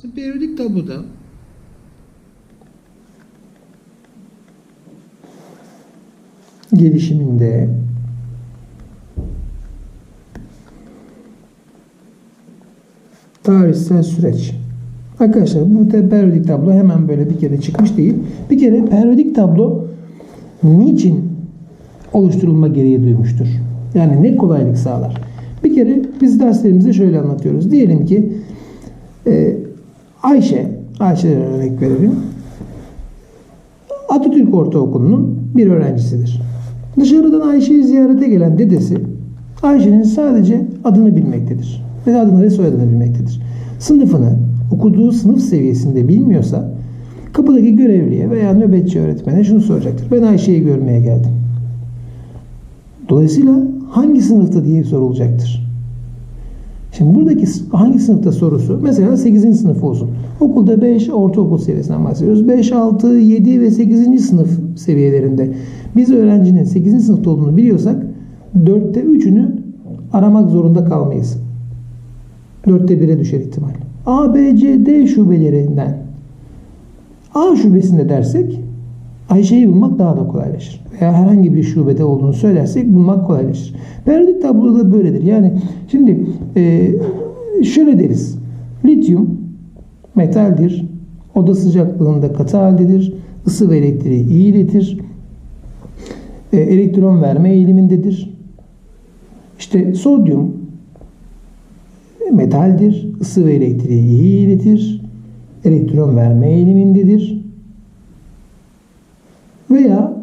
Şimdi periyodik tabloda gelişiminde tarihsel süreç. Arkadaşlar bu periyodik tablo hemen böyle bir kere çıkmış değil. Bir kere periyodik tablo niçin oluşturulma gereği duymuştur? Yani ne kolaylık sağlar? Bir kere biz derslerimizde şöyle anlatıyoruz. Diyelim ki e, Ayşe, Ayşe'den örnek verelim. Atatürk Ortaokulu'nun bir öğrencisidir. Dışarıdan Ayşe'yi ziyarete gelen dedesi Ayşe'nin sadece adını bilmektedir. Ve adını ve soyadını bilmektedir. Sınıfını okuduğu sınıf seviyesinde bilmiyorsa kapıdaki görevliye veya nöbetçi öğretmene şunu soracaktır. Ben Ayşe'yi görmeye geldim. Dolayısıyla hangi sınıfta diye sorulacaktır. Şimdi buradaki hangi sınıfta sorusu mesela 8. sınıf olsun. Okulda 5 ortaokul seviyesinden bahsediyoruz. 5, 6, 7 ve 8. sınıf seviyelerinde biz öğrencinin 8. sınıfta olduğunu biliyorsak 4'te 3'ünü aramak zorunda kalmayız. 4'te 1'e düşer ihtimal. A, B, C, D şubelerinden A şubesinde dersek Ayşe'yi bulmak daha da kolaylaşır. Veya herhangi bir şubede olduğunu söylersek bulmak kolaylaşır. Periyodik tabloda da böyledir. Yani şimdi e, şöyle deriz. Lityum metaldir. Oda sıcaklığında katı haldedir. Isı ve elektriği iyi iletir. E, elektron verme eğilimindedir. İşte sodyum metaldir. Isı ve elektriği iyi iletir. Elektron verme eğilimindedir. Veya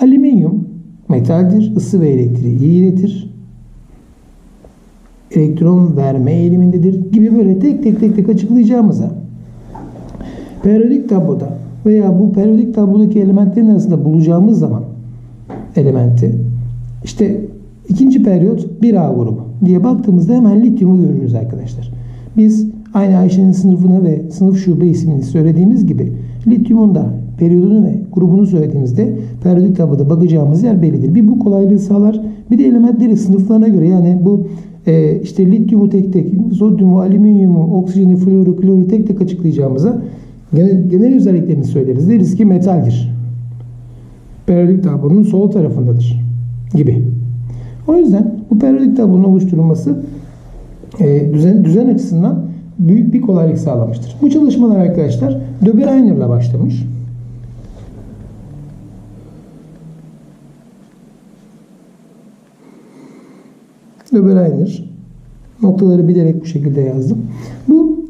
alüminyum metaldir. ısı ve elektriği iletir. Elektron verme eğilimindedir gibi böyle tek tek tek tek açıklayacağımıza periyodik tabloda veya bu periyodik tablodaki elementlerin arasında bulacağımız zaman elementi işte ikinci periyot 1A grubu diye baktığımızda hemen lityumu görürüz arkadaşlar. Biz aynı Ayşe'nin sınıfını ve sınıf şube ismini söylediğimiz gibi lityumun da periyodunu ve grubunu söylediğimizde periyodik tabloda bakacağımız yer bellidir. Bir bu kolaylığı sağlar. Bir de elementleri sınıflarına göre yani bu e, işte lityumu tek tek, sodyumu, alüminyumu, oksijeni, floru, kloru tek tek açıklayacağımıza genel, genel özelliklerini söyleriz. Deriz ki metaldir. Periyodik tablonun sol tarafındadır gibi. O yüzden bu periyodik tablonun oluşturulması e, düzen, düzen açısından büyük bir kolaylık sağlamıştır. Bu çalışmalar arkadaşlar Döbereiner'la başlamış. Döbereiner noktaları bilerek bu şekilde yazdım. Bu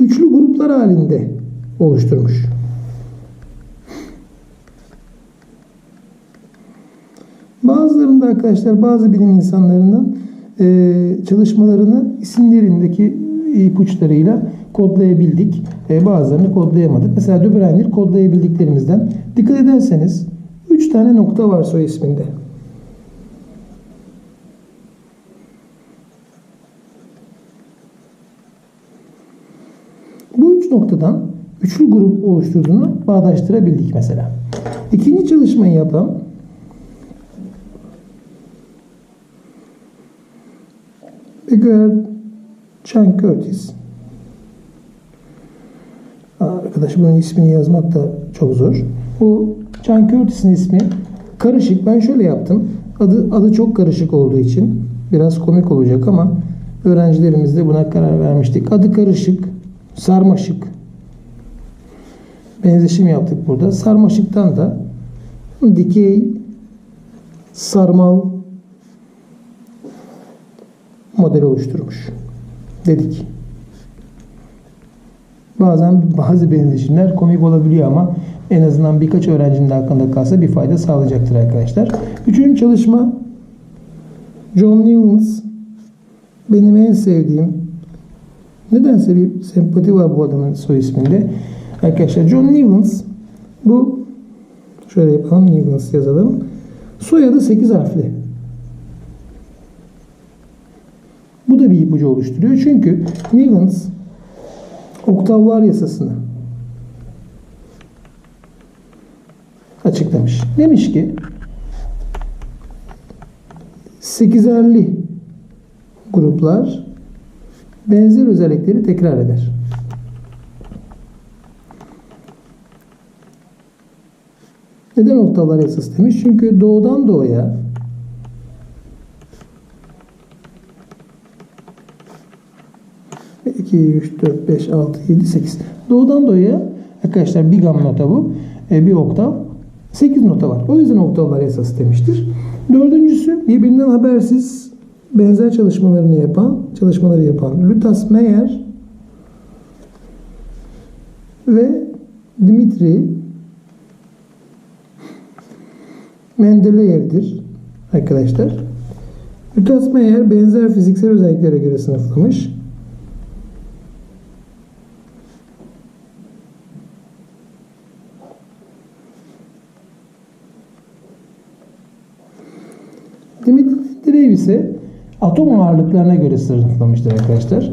üçlü gruplar halinde oluşturmuş. Bazılarında arkadaşlar bazı bilim insanlarının e, çalışmalarını isimlerindeki ipuçlarıyla kodlayabildik. E, bazılarını kodlayamadık. Mesela Döbereiner kodlayabildiklerimizden. Dikkat ederseniz 3 tane nokta var soy isminde. Bu üç noktadan üçlü grup oluşturduğunu bağdaştırabildik mesela. İkinci çalışmayı yapan Edgar Chan Curtis. Arkadaş bunun ismini yazmak da çok zor. Bu Chan Curtis'in ismi karışık. Ben şöyle yaptım. Adı, adı çok karışık olduğu için biraz komik olacak ama öğrencilerimiz de buna karar vermiştik. Adı karışık, sarmaşık. Benzeşim yaptık burada. Sarmaşıktan da dikey, sarmal model oluşturmuş dedik. Bazen bazı benzeşimler komik olabiliyor ama en azından birkaç öğrencinin de aklında kalsa bir fayda sağlayacaktır arkadaşlar. Üçüncü çalışma John Newlands benim en sevdiğim nedense bir sempati var bu adamın soy isminde. Arkadaşlar John Newlands bu şöyle yapalım Newlands yazalım. Soyadı 8 harfli. Bu da bir ipucu oluşturuyor. Çünkü Newlands oktavlar yasasını açıklamış. Demiş ki sekizerli gruplar benzer özellikleri tekrar eder. Neden oktalar yasası demiş? Çünkü doğudan doğuya iki, üç, dört, beş, altı, yedi, sekiz. Doğudan doğuya arkadaşlar bir gam nota bu. E, bir oktav. 8 nota var. O yüzden oktavlar yasası demiştir. Dördüncüsü birbirinden habersiz benzer çalışmalarını yapan, çalışmaları yapan Lutas Meyer ve Dimitri Mendeleyev'dir arkadaşlar. Lutas Meyer benzer fiziksel özelliklere göre sınıflamış. Dimitri ise atom ağırlıklarına göre sınıflamıştır arkadaşlar.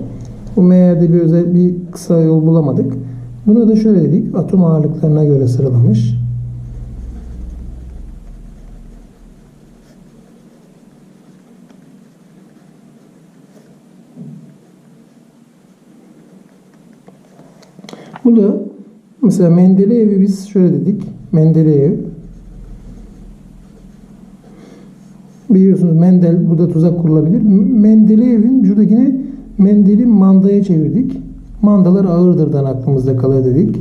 Bu Meyer'de bir özel bir kısa yol bulamadık. Buna da şöyle dedik. Atom ağırlıklarına göre sıralamış. Bu da mesela Mendeleyev'i biz şöyle dedik. Mendeleyev biliyorsunuz Mendel burada tuzak kurulabilir. Mendeleyev'in şuradakini Mendel'i mandaya çevirdik. Mandalar ağırdırdan aklımızda kalır dedik.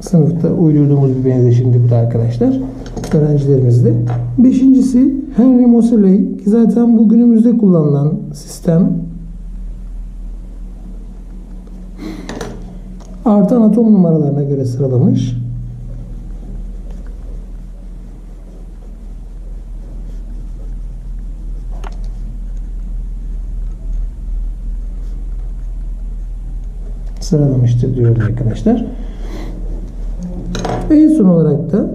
Sınıfta uydurduğumuz bir benzeşimdi bu da arkadaşlar. Öğrencilerimizde. Beşincisi Henry Moseley ki zaten bu günümüzde kullanılan sistem artan atom numaralarına göre sıralamış. Sıralamıştır diyoruz arkadaşlar. En son olarak da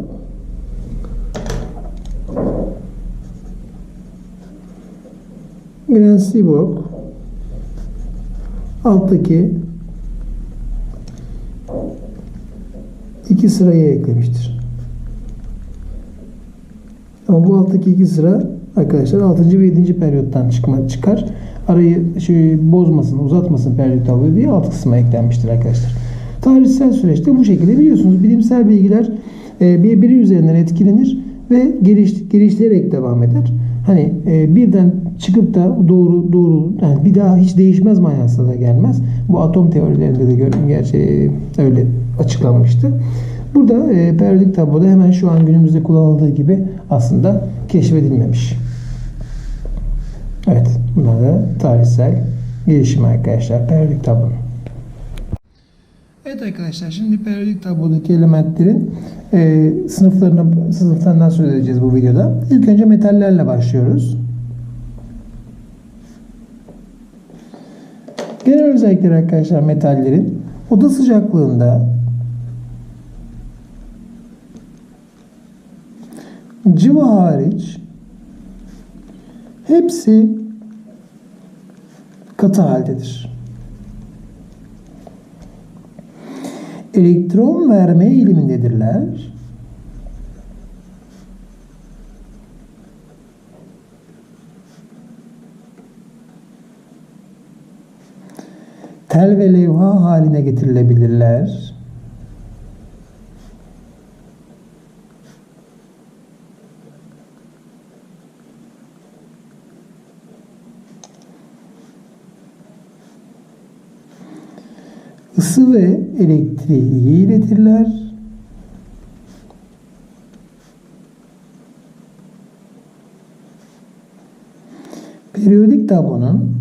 Grand Seaborg alttaki iki sırayı eklemiştir. Ama bu alttaki iki sıra arkadaşlar 6. ve 7. periyottan çıkma, çıkar. Arayı şey, bozmasın, uzatmasın periyot tabloyu diye alt kısma eklenmiştir arkadaşlar. Tarihsel süreçte bu şekilde biliyorsunuz bilimsel bilgiler e, birbiri üzerinden etkilenir ve geliş, geliştirerek devam eder. Hani e, birden çıkıp da doğru doğru yani bir daha hiç değişmez manasına da gelmez. Bu atom teorilerinde de görün gerçi öyle açıklanmıştı. Burada e, periyodik tabloda hemen şu an günümüzde kullanıldığı gibi aslında keşfedilmemiş. Evet, bunlar da tarihsel gelişim arkadaşlar periyodik tablonun. Evet arkadaşlar şimdi periyodik tablodaki elementlerin e, sınıflarına sınıflarından söz edeceğiz bu videoda. İlk önce metallerle başlıyoruz. Genel özellikleri arkadaşlar metallerin oda sıcaklığında cıva hariç hepsi katı haldedir. Elektron verme eğilimindedirler. Tel ve levha haline getirilebilirler. Isı ve elektriği iletirler. Periyodik tablonun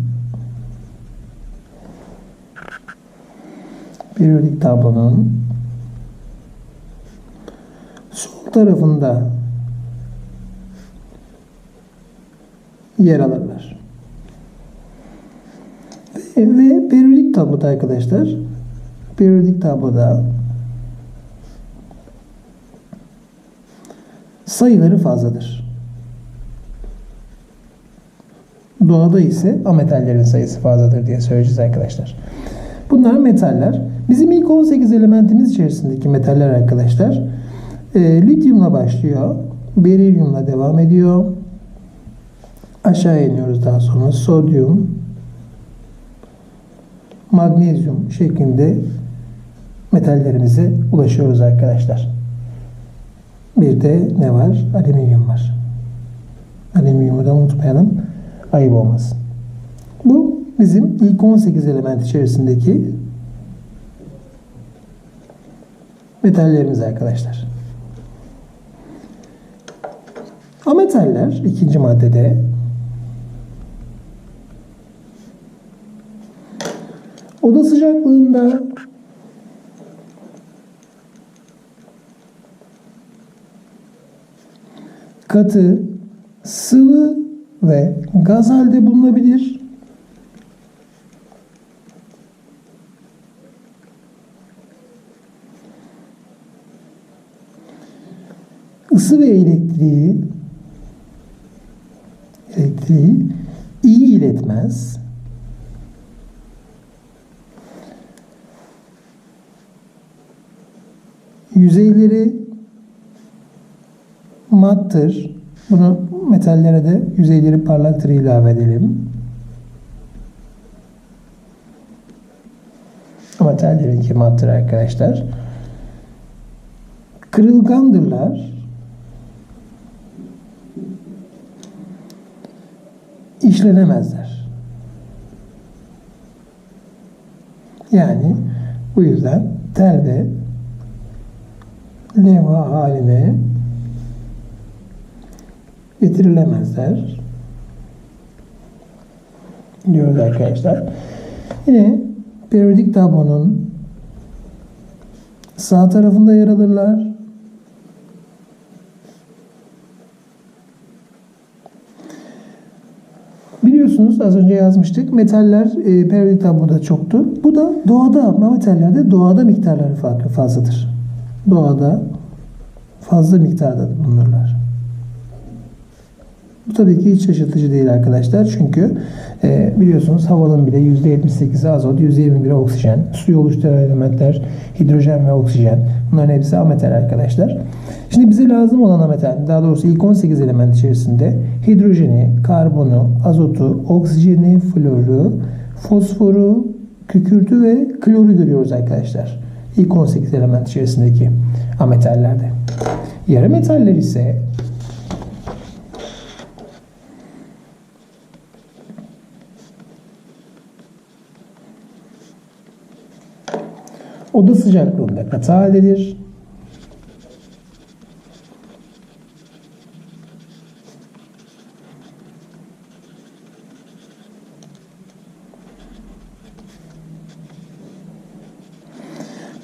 periyodik tablonun sol tarafında yer alırlar. Ve, periyodik tabloda arkadaşlar periyodik tabloda sayıları fazladır. Doğada ise ametallerin sayısı fazladır diye söyleyeceğiz arkadaşlar. Bunlar metaller. Bizim ilk 18 elementimiz içerisindeki metaller arkadaşlar e, lityumla başlıyor. Berilyumla devam ediyor. Aşağı iniyoruz daha sonra. Sodyum, magnezyum şeklinde metallerimize ulaşıyoruz arkadaşlar. Bir de ne var? Alüminyum var. Alüminyumu da unutmayalım. Ayıp olmasın. Bu bizim ilk 18 element içerisindeki metallerimiz arkadaşlar. Ametaller ikinci maddede oda sıcaklığında katı, sıvı ve gaz halde bulunabilir. Isı ve elektriği elektriği iyi iletmez. Yüzeyleri mattır. Bunu metallere de yüzeyleri parlaktır ilave edelim. Metallerinki mattır arkadaşlar. Kırılgandırlar. işlenemezler. Yani bu yüzden tel ve levha haline getirilemezler diyoruz arkadaşlar. Yine periyodik tablonun sağ tarafında yer alırlar. Biliyorsunuz az önce yazmıştık. Metaller e, periyodik tabloda çoktu. Bu da doğada metallerde doğada miktarları farklı fazladır. Doğada fazla miktarda bulunurlar. Bu tabii ki hiç şaşırtıcı değil arkadaşlar. Çünkü e, biliyorsunuz havanın bile %78'i azot, %21'i oksijen, suyu oluşturan elementler hidrojen ve oksijen. Bunların hepsi ametal arkadaşlar. Şimdi bize lazım olan ametal, daha doğrusu ilk 18 element içerisinde hidrojeni, karbonu, azotu, oksijeni, floru, fosforu, kükürtü ve kloru görüyoruz arkadaşlar. İlk 18 element içerisindeki ametallerde. Yarı metaller ise oda sıcaklığında katı haldedir.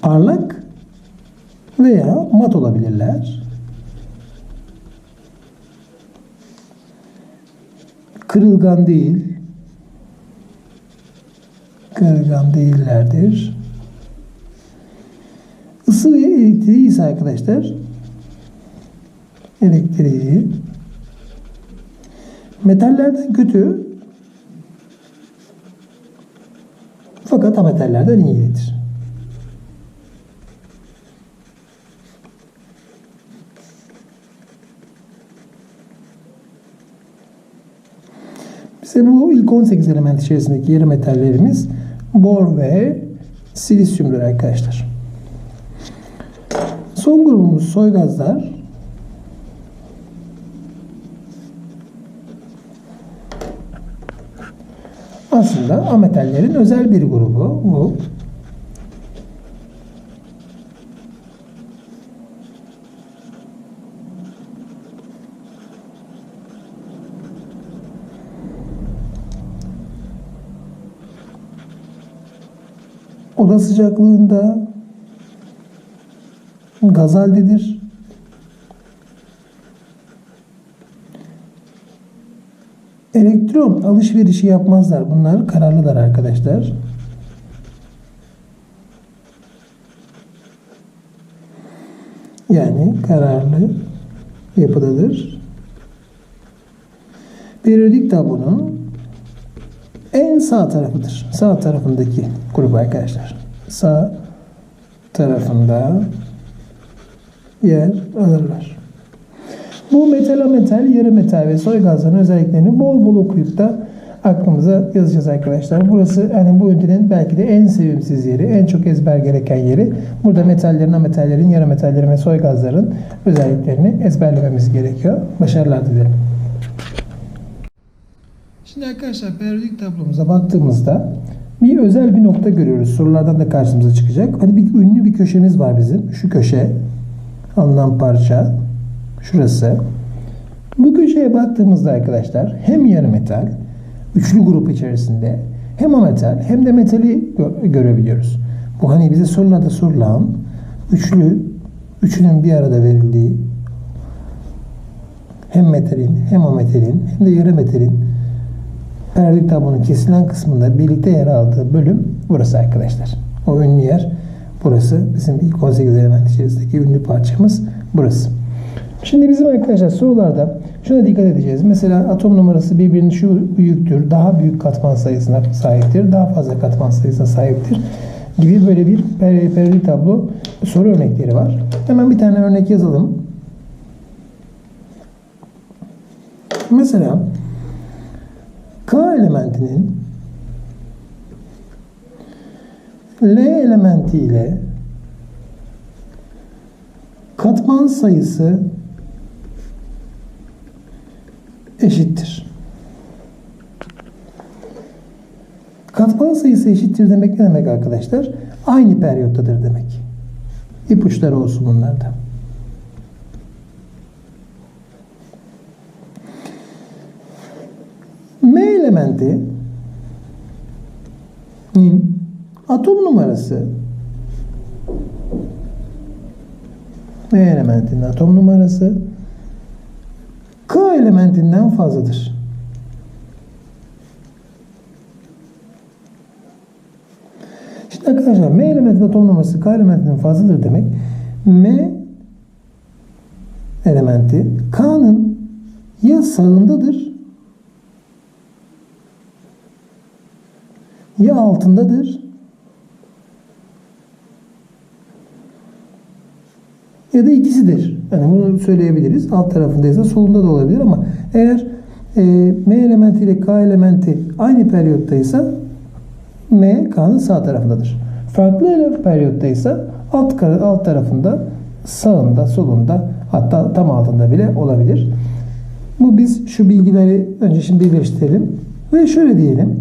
Parlak veya mat olabilirler. Kırılgan değil. Kırılgan değillerdir. Isı ve elektriği ise arkadaşlar elektriği metallerden kötü fakat ametallerden iyidir. Bize bu ilk 18 element içerisindeki yarı metallerimiz bor ve silisyumdur arkadaşlar. Son grubumuz soy gazlar. Aslında ametallerin özel bir grubu bu. Oda sıcaklığında gaz haldedir. Elektron alışverişi yapmazlar. Bunlar kararlılar arkadaşlar. Yani kararlı yapıdadır. Periyodik tablonun en sağ tarafıdır. Sağ tarafındaki grup arkadaşlar. Sağ tarafında yer alırlar. Bu metal ametal, yarı metal ve soy gazların özelliklerini bol bol okuyup da aklımıza yazacağız arkadaşlar. Burası hani bu ünitenin belki de en sevimsiz yeri, en çok ezber gereken yeri. Burada metallerin, ametallerin, yarı metallerin ve soy gazların özelliklerini ezberlememiz gerekiyor. Başarılar dilerim. Şimdi arkadaşlar periyodik tablomuza baktığımızda bir özel bir nokta görüyoruz. Sorulardan da karşımıza çıkacak. Hani bir ünlü bir köşemiz var bizim. Şu köşe alınan parça şurası. Bu köşeye baktığımızda arkadaşlar hem yarı metal üçlü grup içerisinde hem ametal hem de metali gö- görebiliyoruz. Bu hani bize sorularda sorulan üçlü üçünün bir arada verildiği hem metalin hem ametalin hem de yarı metalin periyodik tablonun kesilen kısmında birlikte yer aldığı bölüm burası arkadaşlar. O ünlü yer burası. Bizim ilk 18 element içerisindeki ünlü parçamız burası. Şimdi bizim arkadaşlar sorularda şuna dikkat edeceğiz. Mesela atom numarası birbirinin şu büyüktür, daha büyük katman sayısına sahiptir, daha fazla katman sayısına sahiptir gibi böyle bir per- periyodik tablo soru örnekleri var. Hemen bir tane örnek yazalım. Mesela K elementinin L elementi ile katman sayısı eşittir. Katman sayısı eşittir demek ne demek arkadaşlar? Aynı periyottadır demek. İpuçları olsun bunlarda. M elementi atom numarası M elementinin atom numarası K elementinden fazladır. Şimdi arkadaşlar M elementinin atom numarası K elementinden fazladır demek. M elementi K'nın ya sağındadır ya altındadır ya da ikisidir. Yani bunu söyleyebiliriz. Alt tarafındaysa solunda da olabilir ama eğer e, M elementi ile K elementi aynı periyottaysa M K'nın sağ tarafındadır. Farklı periyottaysa alt alt tarafında sağında, solunda hatta tam altında bile olabilir. Bu biz şu bilgileri önce şimdi birleştirelim ve şöyle diyelim.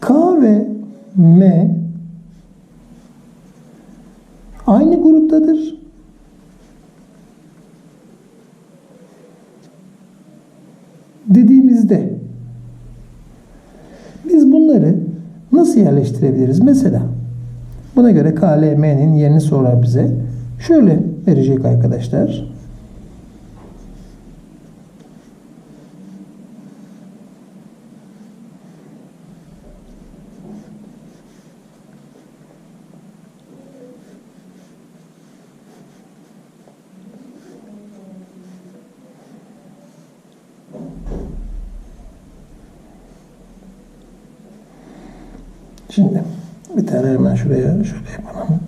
K ve M aynı gruptadır. Dediğimizde biz bunları nasıl yerleştirebiliriz? Mesela buna göre KLM'nin yerini sorar bize. Şöyle verecek arkadaşlar. Şimdi bir tane hemen şuraya şöyle yapalım.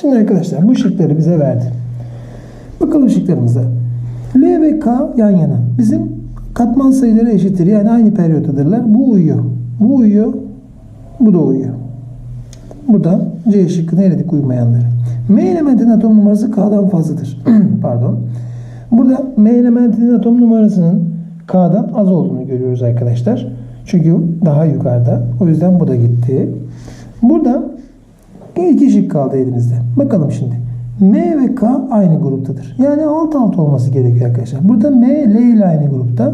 Şimdi arkadaşlar bu şıkları bize verdi. Bakalım şıklarımıza. L ve K yan yana. Bizim katman sayıları eşittir. Yani aynı periyottadırlar. Bu uyuyor. Bu uyuyor. Bu da uyuyor. Buradan C şıkkını eledik uymayanları. M elementinin atom numarası K'dan fazladır. Pardon. Burada M elementinin atom numarasının K'dan az olduğunu görüyoruz arkadaşlar. Çünkü daha yukarıda. O yüzden bu da gitti. Burada iki şık kaldı elimizde. Bakalım şimdi. M ve K aynı gruptadır. Yani alt alt olması gerekiyor arkadaşlar. Burada M, L ile aynı grupta.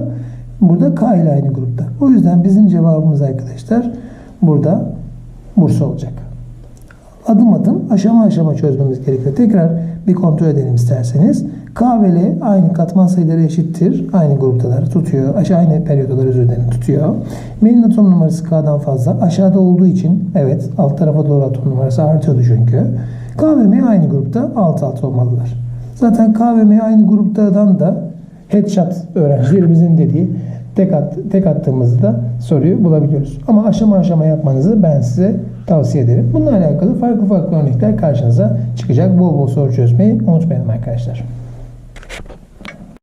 Burada K ile aynı grupta. O yüzden bizim cevabımız arkadaşlar burada Bursa olacak. Adım adım aşama aşama çözmemiz gerekiyor. Tekrar bir kontrol edelim isterseniz. K ve L aynı katman sayıları eşittir. Aynı gruptalar tutuyor. Aşağı aynı periyodalar üzerinden tutuyor. M'nin atom numarası K'dan fazla. Aşağıda olduğu için evet alt tarafa doğru atom numarası artıyordu çünkü. K ve M aynı grupta alt alta olmalılar. Zaten K ve M aynı gruptadan da headshot öğrencilerimizin dediği tek, at, tek attığımızda soruyu bulabiliyoruz. Ama aşama aşama yapmanızı ben size tavsiye ederim. Bununla alakalı farklı farklı örnekler karşınıza çıkacak. Bol bol soru çözmeyi unutmayalım arkadaşlar.